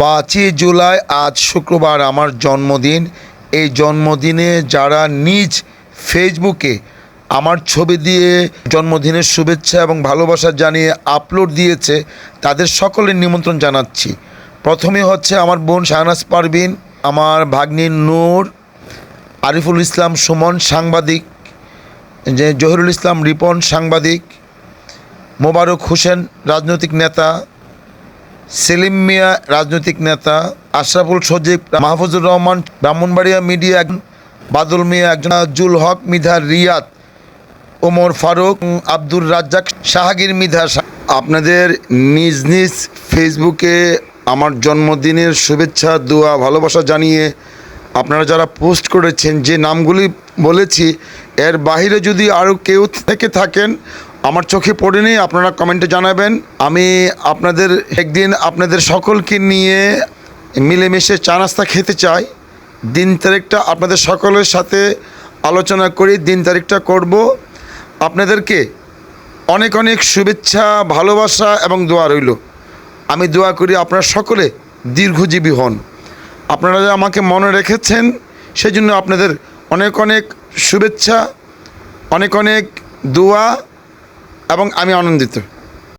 পাঁচই জুলাই আজ শুক্রবার আমার জন্মদিন। এই জন্মদিনে যারা নিজ ফেসবুকে আমার ছবি দিয়ে জন্মদিনের শুভেচ্ছা এবং ভালোবাসা জানিয়ে আপলোড দিয়েছে, তাদের সকলের নিমন্ত্রণ জানাচ্ছি। প্রথমে হচ্ছে আমার বোন শাহনাজ পারবিন আমার ভাগ্নি নূর, আরিফুল ইসলাম সুমন সাংবাদিক, যে জহিরুল ইসলাম রিপন সাংবাদিক, মোবারক হোসেন রাজনৈতিক নেতা সেলিম মিয়া রাজনৈতিক নেতা, আশরাফুল সজীব, মাহফুজুর রহমান, ব্রাহ্মণবাড়িয়া মিডিয়া বাদল মিয়া একজন জুল হক মিধা রিয়াদ, ওমর ফারুক আব্দুর রাজ্জাক, শাহাগীর মিধা আপনাদের নিজ নিজ ফেসবুকে আমার জন্মদিনের শুভেচ্ছা, দোয়া, ভালোবাসা জানিয়ে আপনারা যারা পোস্ট করেছেন, যে নামগুলি বলেছি, এর বাইরে যদি আরও কেউ থেকে থাকেন আমার চোখে পড়েনি, আপনারা কমেন্টে জানাবেন। আমি আপনাদের, একদিন আপনাদের সকলকে নিয়ে মিলেমিশে চা নাস্তা খেতে চাই। দিন তারিখটা আপনাদের সকলের সাথে আলোচনা করি, দিন তারিখটা করব। আপনাদেরকে অনেক অনেক শুভেচ্ছা, ভালোবাসা এবং দোয়া রইল। আমি দোয়া করি আপনারা সকলে দীর্ঘজীবী হন। আপনারা যে আমাকে মনে রেখেছেন সেই জন্য আপনাদের অনেক অনেক শুভেচ্ছা, অনেক অনেক দোয়া। এবং আমি আনন্দিত।